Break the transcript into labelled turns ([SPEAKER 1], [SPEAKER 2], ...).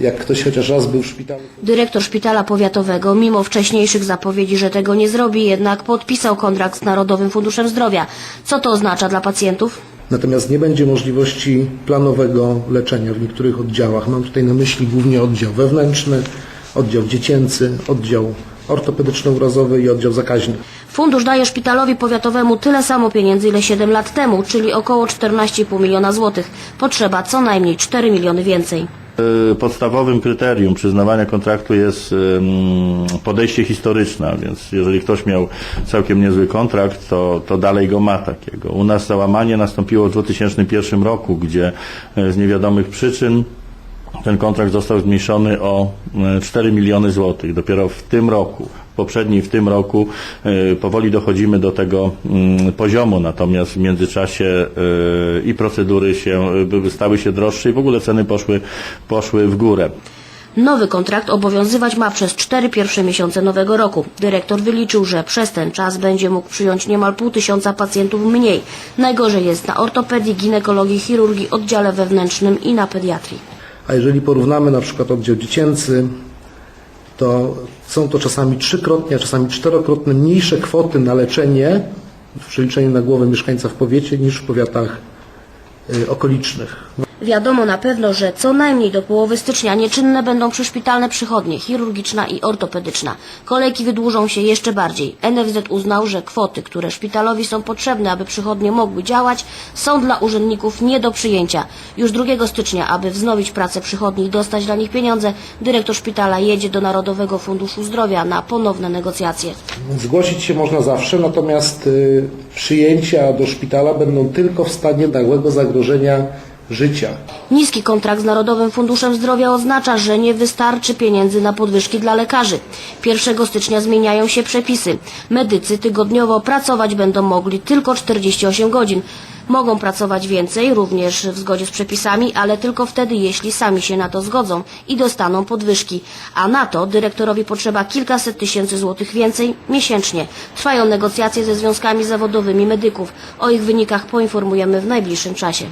[SPEAKER 1] Jak ktoś chociaż raz był w szpitalu,
[SPEAKER 2] Dyrektor szpitala powiatowego, mimo wcześniejszych zapowiedzi, że tego nie zrobi, jednak podpisał kontrakt z Narodowym Funduszem Zdrowia. Co to oznacza dla pacjentów?
[SPEAKER 1] natomiast nie będzie możliwości planowego leczenia w niektórych oddziałach. Mam tutaj na myśli głównie oddział wewnętrzny, oddział dziecięcy, oddział ortopedyczno-urazowy i oddział zakaźny.
[SPEAKER 2] Fundusz daje szpitalowi powiatowemu tyle samo pieniędzy, ile 7 lat temu, czyli około 14,5 miliona złotych. Potrzeba co najmniej 4 miliony więcej.
[SPEAKER 3] Y, Podstawowym kryterium przyznawania kontraktu jest podejście historyczne, więc jeżeli ktoś miał całkiem niezły kontrakt, to, to dalej go ma takiego. U nas załamanie nastąpiło w 2001 roku, gdzie y, z niewiadomych przyczyn ten kontrakt został zmniejszony o y, 4 miliony złotych. Dopiero w tym roku, poprzedniej w tym roku y, powoli dochodzimy do tego mm, poziomu, natomiast w międzyczasie y, i procedury się, y, stały się droższe i w ogóle ceny poszły, poszły w górę.
[SPEAKER 2] Nowy kontrakt obowiązywać ma przez cztery pierwsze miesiące nowego roku. Dyrektor wyliczył, że przez ten czas będzie mógł przyjąć niemal pół tysiąca pacjentów mniej. Najgorzej jest na ortopedii, ginekologii, chirurgii, oddziale wewnętrznym i na pediatrii.
[SPEAKER 1] A jeżeli porównamy na przykład oddział dziecięcy, to są to czasami trzykrotnie, a czasami czterokrotnie mniejsze kwoty na leczenie w przeliczeniu na głowę mieszkańca w powiecie niż w powiatach y, okolicznych.
[SPEAKER 2] Wiadomo na pewno, że co najmniej do połowy stycznia nieczynne będą przyszpitalne przychodnie chirurgiczna i ortopedyczna. Kolejki wydłużą się jeszcze bardziej. NFZ uznał, że kwoty, które szpitalowi są potrzebne, aby przychodnie mogły działać, są dla urzędników nie do przyjęcia. Już 2 stycznia, aby wznowić pracę przychodni i dostać dla nich pieniądze, dyrektor szpitala jedzie do Narodowego Funduszu Zdrowia na ponowne negocjacje.
[SPEAKER 1] Zgłosić się można zawsze, natomiast y, przyjęcia do szpitala będą tylko w stanie nagłego zagrożenia życia.
[SPEAKER 2] Niski kontrakt z Narodowym Funduszem Zdrowia oznacza, że nie wystarczy pieniędzy na podwyżki dla lekarzy. 1 stycznia zmieniają się przepisy. Medycy tygodniowo pracować będą mogli tylko 48 godzin. Mogą pracować więcej, również w zgodzie z przepisami, ale tylko wtedy, jeśli sami się na to zgodzą i dostaną podwyżki. A na to dyrektorowi potrzeba kilkaset tysięcy złotych więcej miesięcznie. Trwają negocjacje ze związkami zawodowymi medyków. O ich wynikach poinformujemy w najbliższym czasie.